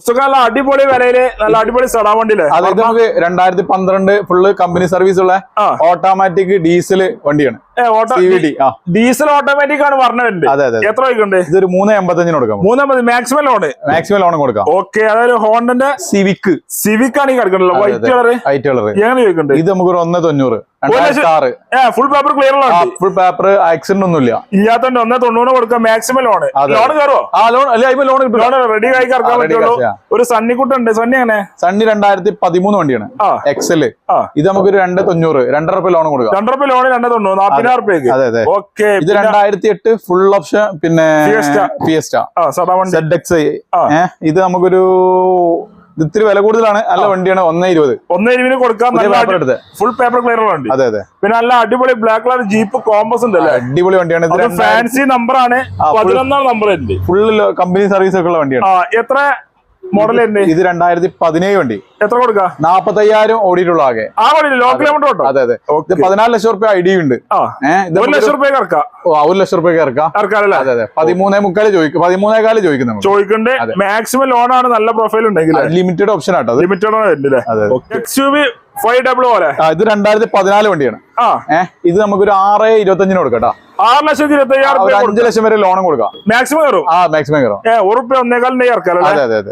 പുസ്തകം നല്ല അടിപൊളി വിലയിൽ നല്ല അടിപൊളി സ്ഥലം വണ്ടിയില്ലേ? അതായത് നമുക്ക് രണ്ടായിരത്തി പന്ത്രണ്ട് ഫുള്ള് കമ്പനി സർവീസ് ഉള്ള ഓട്ടോമാറ്റിക് ഡീസൽ വണ്ടിയാണ്. ഡീസൽ ഓട്ടോമാറ്റിക് ആണ് അതെ എത്ര വയ്ക്കുണ്ട് ഇതൊരു മൂന്ന് എൺപത്തഞ്ചിന് കൊടുക്കാം. മാക്സിമം ലോണ് മാക്സിമം ലോൺ കൊടുക്കാം. ഓക്കെ അതായത് ഹോണ്ടന്റെ സിവിക് സിവിക് ആണ് ഈ കിടക്കുന്നത് വൈറ്റ് കളർ എങ്ങനെ ചോദിക്കണ്ട് ഇത് നമുക്ക് ഒന്ന് തൊണ്ണൂറ് ഏ full paper clear full paper accident ഒന്നുമില്ല. ഇല്ലാത്തോണ്ട് ഒന്നേ തൊണ്ണൂറ് കൊടുക്കാം മാക്സിമം ലോണ് ലോൺ കയറോ ആ ലോൺ അല്ല ലോൺ ലോൺ റെഡി ആയി കറക്കാൻ പറ്റുള്ളൂ. ഒരു സണ്ണിക്കുട്ടുണ്ട് സണ്ണി അങ്ങനെ സണ്ണി രണ്ടായിരത്തി പതിമൂന്ന് വണ്ടിയാണ്. എക്സൽ ഇത് നമുക്കൊരു രണ്ട് തൊണ്ണൂറ് രണ്ടര ലോൺ കൊടുക്കാം. രണ്ടര രൂപ ലോൺ രണ്ടേ തൊണ്ണൂറ്. ഓക്കെ ഇത് രണ്ടായിരത്തി എട്ട് ഫുൾ ഓപ്ഷൻ പിന്നെ. Fiesta Z X. ഇത് നമുക്കൊരു ഇത് ഇത്തിരി വില കൂടുതലാണ്. നല്ല വണ്ടിയാണ് ഒന്നേ ഇരുപത്. ഒന്നേ ഇരുപതിന് കൊടുക്കാൻ ഫുൾ പേപ്പർ ക്ലിയർ വണ്ടി. അതെ അതെ. പിന്നെ നല്ല അടിപൊളി ബ്ലാക്ക് കളർ ജീപ്പ് കോമ്പസ് ഉണ്ട് അല്ലേ? അടിപൊളി വണ്ടിയാണ്. ഫാൻസി full- പതിനൊന്നാം നമ്പർ ഫുള്ള് കമ്പനി സർവീസ് ഒക്കെ ഉള്ള വണ്ടിയാണ്. എത്ര മോഡൽ തന്നെ ഇത് രണ്ടായിരത്തി പതിനേഴ് വണ്ടി. എത്ര കൊടുക്ക? നാപ്പത്തയ്യായിരം ഓടിയിട്ടുള്ള ആകെ. ആ വണ്ടി ലോ കിലോമീറ്റർ അതെ അതെ. ഇത് പതിനാല് ലക്ഷം റുപ്യ ഐ ഡി ഉണ്ട്. ഒരു ലക്ഷം റുപ്യ ഇറക്കാം ഓ, ഒരു ലക്ഷം റുപ്യ ഇറക്കാം ഇറക്കാറല്ലേ അതെ അതെ. പതിമൂന്നേ മുക്കാൽ ചോദിക്കും പതിമൂന്നേ കാലം ചോദിക്കുന്നു ചോദിക്കണ്ട്. മാക്സിമം ലോൺ ആണ് നല്ല പ്രൊഫൈൽ ഉണ്ടെങ്കിൽ ലിമിറ്റഡ് ഓപ്ഷൻ ആട്ടോ ലിമിറ്റഡ് ആണ് X U V five double പോലെ ഇത് രണ്ടായിരത്തി പതിനാല് വണ്ടിയാണ് ഏഹ് ഇത് നമുക്കൊരു ആറ് ഇരുപത്തഞ്ചിന് കൊടുക്കാം കേട്ടോ. ആറ് ലക്ഷത്തി ഇരുപത്തി അയ്യായിരം അഞ്ച് ലക്ഷം വരെ ലോണും കൊടുക്കാം. മാക്സിമം കയറും? ആ മാക്സിമം കയറും. ഒരു ഉറുപ്പ്യ ഒന്നേകാലിന്റെ ഇറക്കാം അതെ അതെ അതെ.